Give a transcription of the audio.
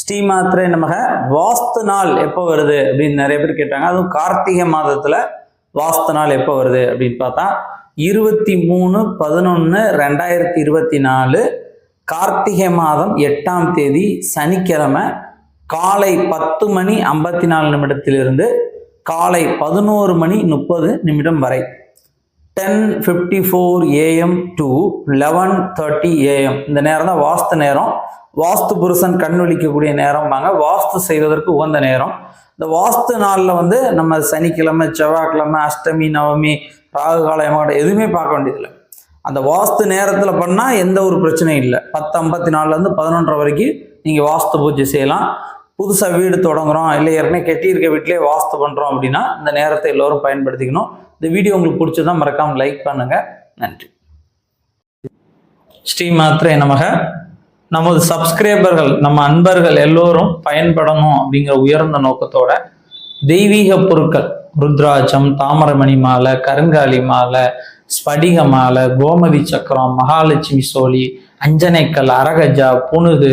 ஸ்ரீ மாத்திரை நமக. வாஸ்து நாள் எப்போ வருது அப்படின்னு நிறைய பேர் கேட்டாங்க. அதுவும் கார்த்திகை மாதத்துல வாஸ்து நாள் எப்போ வருது அப்படின்னு பார்த்தா இருபத்தி மூணு பதினொன்று ரெண்டாயிரத்தி இருபத்தி நாலு கார்த்திகை மாதம் எட்டாம் தேதி சனிக்கிழமை காலை பத்து மணி ஐம்பத்தி நாலு நிமிடத்திலிருந்து காலை பதினோரு மணி முப்பது நிமிடம் வரை. Ten fifty four AM to eleven thirty AM இந்த நேரம் தான் வாஸ்து நேரம். வாஸ்து புருஷன் கண் விழிக்கக்கூடிய நேரம்பாங்க. வாஸ்து செய்வதற்கு உகந்த நேரம். இந்த வாஸ்து நாளில் வந்து நம்ம சனிக்கிழமை செவ்வாய்க்கிழமை அஷ்டமி நவமி ராகு கால யமகண்டம் எதுவுமே பார்க்க வேண்டியதில்லை. அந்த வாஸ்து நேரத்தில் பண்ணால் எந்த ஒரு பிரச்சனையும் இல்லை. பத்து ஐம்பத்தி நாலுலேருந்து பதினொன்றரை வரைக்கும் நீங்கள் வாஸ்து பூஜை செய்யலாம். புதுசாக வீடு தொடங்குறோம் இல்லை ஏற்கனவே கெட்டியிருக்க வீட்டிலே வாஸ்து பண்ணுறோம் அப்படின்னா இந்த நேரத்தை எல்லோரும் பயன்படுத்திக்கணும். இந்த வீடியோ உங்களுக்கு பிடிச்சதான் மறக்காமல் லைக் பண்ணுங்கள் நன்றி. ஸ்ரீ மாத்திரை நமக. நமது சப்ஸ்கிரைபர்கள் நம்ம அன்பர்கள் எல்லோரும் பயன்படணும் அப்படிங்கிற உயர்ந்த நோக்கத்தோட தெய்வீக பொருட்கள் ருத்ராட்சம் தாமரமணி மாலை கருங்காலி மாலை ஸ்படிக மாலை கோமதி சக்கரம் மகாலட்சுமி சோழி அஞ்சனைக்கல் அரகஜா புனுகு